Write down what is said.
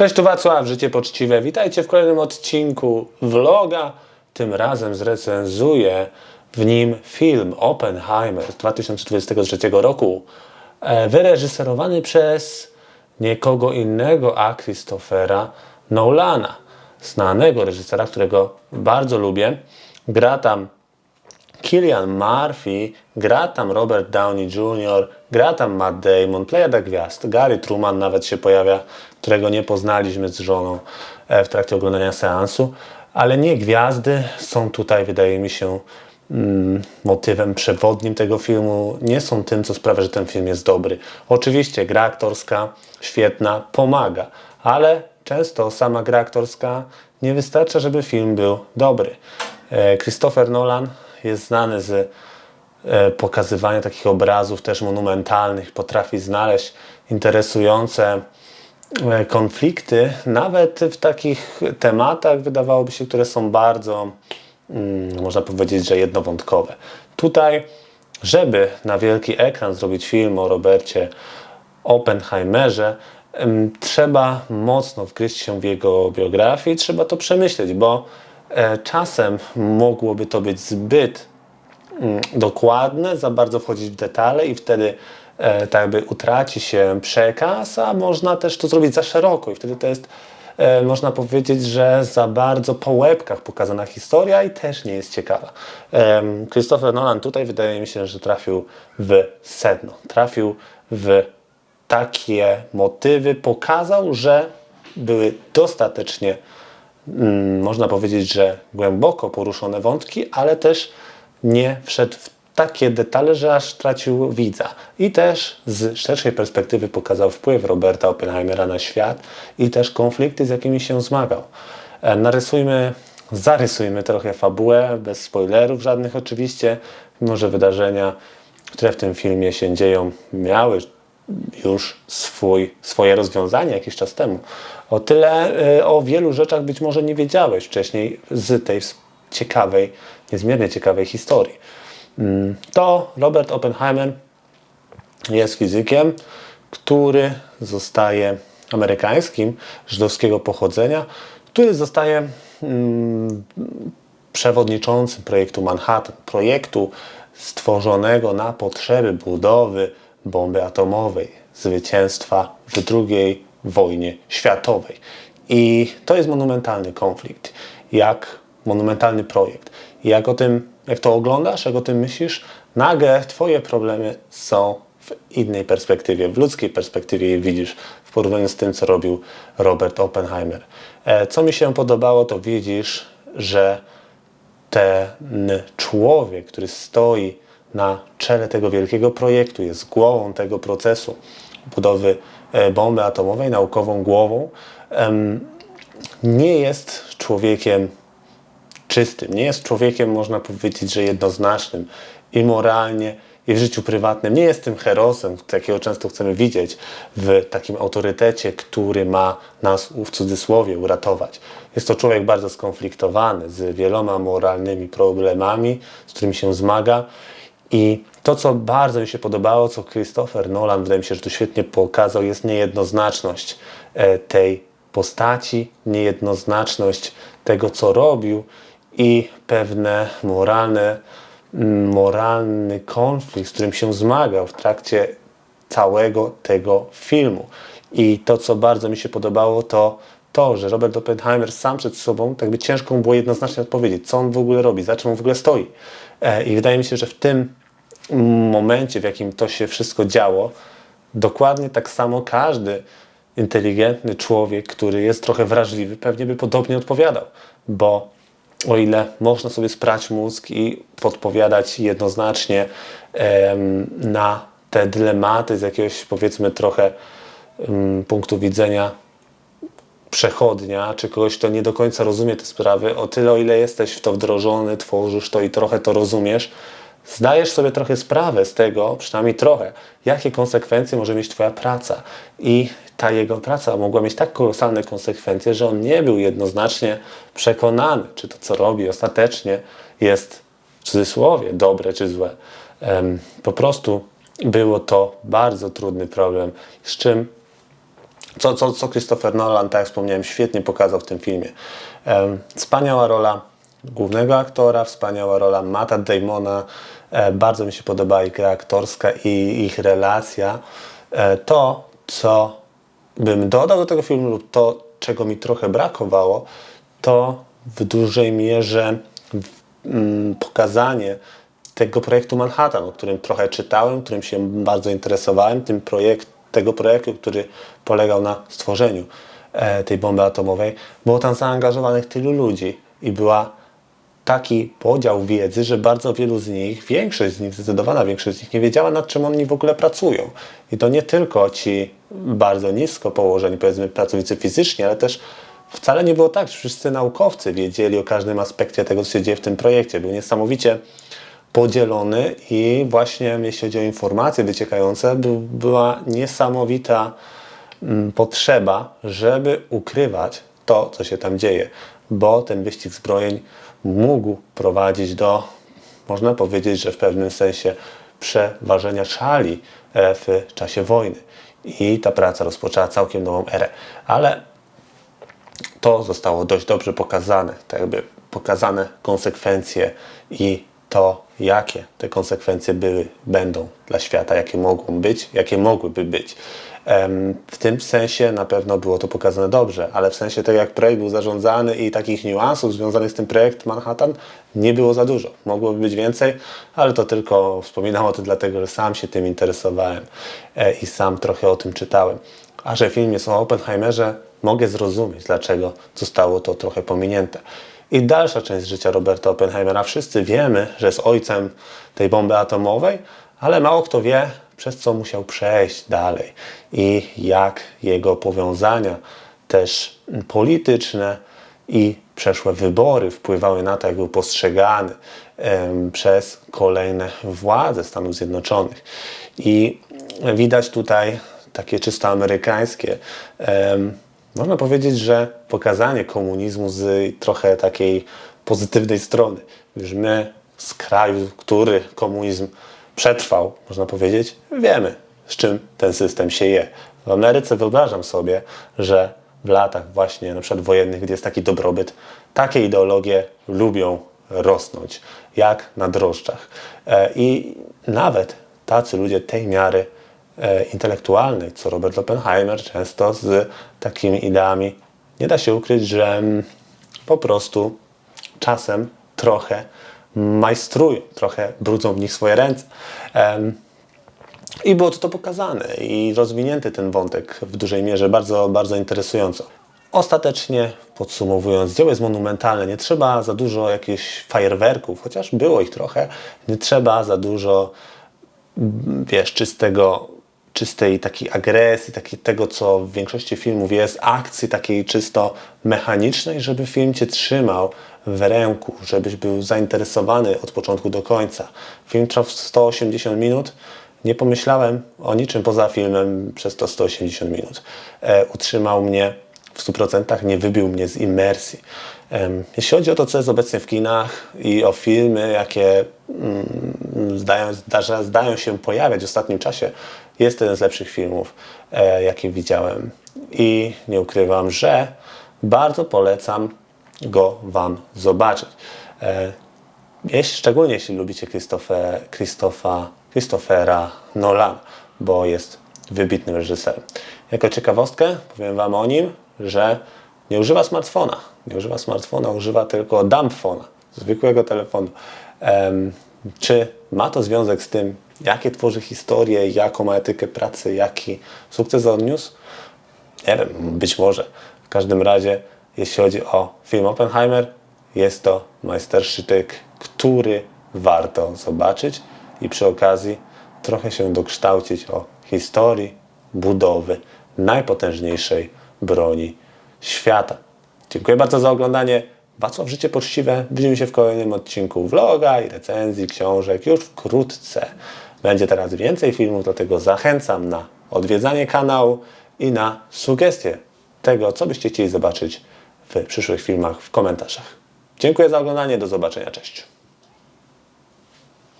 Cześć, tu Wacław, Życie Poczciwe. Witajcie w kolejnym odcinku vloga. Tym razem zrecenzuję w nim film Oppenheimer z 2023 roku, e, wyreżyserowany przez nikogo innego, a Christophera Nolana, znanego reżysera, którego bardzo lubię. Gra tam Killian Murphy, gra tam Robert Downey Jr., gra tam Matt Damon, plejada gwiazd. Gary Truman nawet się pojawia, którego nie poznaliśmy z żoną e, w trakcie oglądania seansu. Ale nie gwiazdy są tutaj, wydaje mi się, mm, motywem przewodnim tego filmu. Nie są tym, co sprawia, że ten film jest dobry. Oczywiście gra aktorska świetna, pomaga, ale często sama gra aktorska nie wystarcza, żeby film był dobry. E, Christopher Nolan jest znany z e, pokazywania takich obrazów też monumentalnych, potrafi znaleźć interesujące e, konflikty, nawet w takich tematach, wydawałoby się, które są bardzo, mm, można powiedzieć, że jednowątkowe. Tutaj, żeby na wielki ekran zrobić film o Robercie Oppenheimerze, trzeba mocno wgryźć się w jego biografię i trzeba to przemyśleć, bo czasem mogłoby to być zbyt mm, dokładne, za bardzo wchodzić w detale i wtedy e, tak jakby utraci się przekaz, a można też to zrobić za szeroko. I wtedy to jest e, można powiedzieć, że za bardzo po łebkach pokazana historia i też nie jest ciekawa. Christopher Nolan tutaj wydaje mi się, że trafił w sedno, trafił w takie motywy, pokazał, że były dostatecznie można powiedzieć, że głęboko poruszone wątki, ale też nie wszedł w takie detale, że aż tracił widza. I też z szerszej perspektywy pokazał wpływ Roberta Oppenheimera na świat i też konflikty, z jakimi się zmagał. E, Narysujmy, zarysujmy trochę fabułę, bez spoilerów żadnych oczywiście, mimo że wydarzenia, które w tym filmie się dzieją, miały już swój, swoje rozwiązanie jakiś czas temu. O tyle y, o wielu rzeczach być może nie wiedziałeś wcześniej z tej ciekawej, niezmiernie ciekawej historii. Mm, To Robert Oppenheimer jest fizykiem, który zostaje amerykańskim, żydowskiego pochodzenia, który zostaje mm, przewodniczącym projektu Manhattan, projektu stworzonego na potrzeby budowy bomby atomowej, zwycięstwa w II wojnie światowej. I to jest monumentalny konflikt, jak monumentalny projekt. Jak o tym, jak to oglądasz, jak o tym myślisz, nagle Twoje problemy są w innej perspektywie, w ludzkiej perspektywie je widzisz w porównaniu z tym, co robił Robert Oppenheimer. E, Co mi się podobało, to widzisz, że ten człowiek, który stoi na czele tego wielkiego projektu, jest głową tego procesu budowy e, bomby atomowej, naukową głową, nie jest człowiekiem czystym, nie jest człowiekiem, można powiedzieć, że jednoznacznym i moralnie, i w życiu prywatnym. Nie jest tym herosem, jakiego często chcemy widzieć w takim autorytecie, który ma nas w cudzysłowie uratować. Jest to człowiek bardzo skonfliktowany z wieloma moralnymi problemami, z którymi się zmaga. I to, co bardzo mi się podobało, co Christopher Nolan, wydaje mi się, że tu świetnie pokazał, jest niejednoznaczność e, tej postaci, niejednoznaczność tego, co robił i pewne moralne, mm, moralny konflikt, z którym się zmagał w trakcie całego tego filmu. I to, co bardzo mi się podobało, to to, że Robert Oppenheimer sam przed sobą, tak by ciężko było jednoznacznie odpowiedzieć, co on w ogóle robi, za czym on w ogóle stoi. E, I wydaje mi się, że w tym momencie, w jakim to się wszystko działo, dokładnie tak samo każdy inteligentny człowiek, który jest trochę wrażliwy, pewnie by podobnie odpowiadał, bo o ile można sobie sprać mózg i podpowiadać jednoznacznie em, na te dylematy z jakiegoś powiedzmy trochę em, punktu widzenia przechodnia, czy kogoś, kto nie do końca rozumie te sprawy, o tyle, o ile jesteś w to wdrożony, tworzysz to i trochę to rozumiesz, zdajesz sobie trochę sprawę z tego, przynajmniej trochę, jakie konsekwencje może mieć Twoja praca. I ta jego praca mogła mieć tak kolosalne konsekwencje, że on nie był jednoznacznie przekonany, czy to, co robi ostatecznie jest w cudzysłowie dobre czy złe. Po prostu było to bardzo trudny problem, z czym co, co, co Christopher Nolan, tak jak wspomniałem, świetnie pokazał w tym filmie. Wspaniała rola głównego aktora, wspaniała rola Matta Damona. E, bardzo mi się podoba ich gra aktorska i ich relacja. E, to, co bym dodał do tego filmu, lub to, czego mi trochę brakowało, to w dużej mierze mm, pokazanie tego projektu Manhattan, o którym trochę czytałem, którym się bardzo interesowałem, tym projekt, tego projektu, który polegał na stworzeniu e, tej bomby atomowej. Było tam zaangażowanych tylu ludzi i była taki podział wiedzy, że bardzo wielu z nich, większość z nich, zdecydowana większość z nich nie wiedziała nad czym oni w ogóle pracują. I to nie tylko ci bardzo nisko położeni, powiedzmy, pracownicy fizycznie, ale też wcale nie było tak, że wszyscy naukowcy wiedzieli o każdym aspekcie tego, co się dzieje w tym projekcie. Był niesamowicie podzielony i właśnie jeśli chodzi o informacje wyciekające, była niesamowita mm, potrzeba, żeby ukrywać to, co się tam dzieje, bo ten wyścig zbrojeń mógł prowadzić do, można powiedzieć, że w pewnym sensie przeważenia szali e, w czasie wojny. I ta praca rozpoczęła całkiem nową erę. Ale to zostało dość dobrze pokazane, tak jakby pokazane konsekwencje i to, jakie te konsekwencje były, będą dla świata, jakie mogą być, jakie mogłyby być. W tym sensie na pewno było to pokazane dobrze, ale w sensie tego, jak projekt był zarządzany i takich niuansów związanych z tym projektem Manhattan nie było za dużo. Mogłoby być więcej, ale to tylko wspominam o tym dlatego, że sam się tym interesowałem e, i sam trochę o tym czytałem. A że film jest o Oppenheimerze, mogę zrozumieć, dlaczego zostało to trochę pominięte. I dalsza część życia Roberta Oppenheimera. Wszyscy wiemy, że jest ojcem tej bomby atomowej, ale mało kto wie, przez co musiał przejść dalej i jak jego powiązania też polityczne i przeszłe wybory wpływały na to, jak był postrzegany przez kolejne władze Stanów Zjednoczonych. I widać tutaj takie czysto amerykańskie można powiedzieć, że pokazanie komunizmu z trochę takiej pozytywnej strony. Już my z kraju, który komunizm przetrwał, można powiedzieć, wiemy, z czym ten system się je. W Ameryce wyobrażam sobie, że w latach właśnie na przykład wojennych, gdzie jest taki dobrobyt, takie ideologie lubią rosnąć, jak na drożdżach. E, I nawet tacy ludzie tej miary E, intelektualnej, co Robert Oppenheimer często z takimi ideami nie da się ukryć, że mm, po prostu czasem trochę majstrują, trochę brudzą w nich swoje ręce. I było to, pokazane i rozwinięty ten wątek w dużej mierze, bardzo, bardzo interesująco. Ostatecznie podsumowując, dzieło jest monumentalne, nie trzeba za dużo jakichś fajerwerków, chociaż było ich trochę, nie trzeba za dużo, wiesz, czystego czystej takiej agresji, takiej tego, co w większości filmów jest, akcji takiej czysto mechanicznej, żeby film Cię trzymał w ręku, żebyś był zainteresowany od początku do końca. Film trwał 180 minut. Nie pomyślałem o niczym poza filmem przez to 180 minut. E, utrzymał mnie w 100%, nie wybił mnie z imersji. Jeśli chodzi o to, co jest obecnie w kinach i o filmy, jakie mm, zdają, zdają się pojawiać w ostatnim czasie, jest to jeden z lepszych filmów, e, jakie widziałem. I nie ukrywam, że bardzo polecam go Wam zobaczyć. E, jeśli, szczególnie jeśli lubicie Christopher, Christopha, Christophera Nolan, bo jest wybitnym reżyserem. Jako ciekawostkę powiem Wam o nim, że nie używa smartfona. Nie używa smartfona, używa tylko dumbfona, zwykłego telefonu. Czy ma to związek z tym, jakie tworzy historię, jaką ma etykę pracy, jaki sukces odniósł? Nie wiem, być może. W każdym razie, jeśli chodzi o film Oppenheimer, jest to majstersztyk, który warto zobaczyć i przy okazji trochę się dokształcić o historii budowy najpotężniejszej broni świata. Dziękuję bardzo za oglądanie. Wacław Życie Poczciwe. Widzimy się w kolejnym odcinku vloga i recenzji książek już wkrótce. Będzie teraz więcej filmów, dlatego zachęcam na odwiedzanie kanału i na sugestie tego, co byście chcieli zobaczyć w przyszłych filmach w komentarzach. Dziękuję za oglądanie, do zobaczenia, cześć.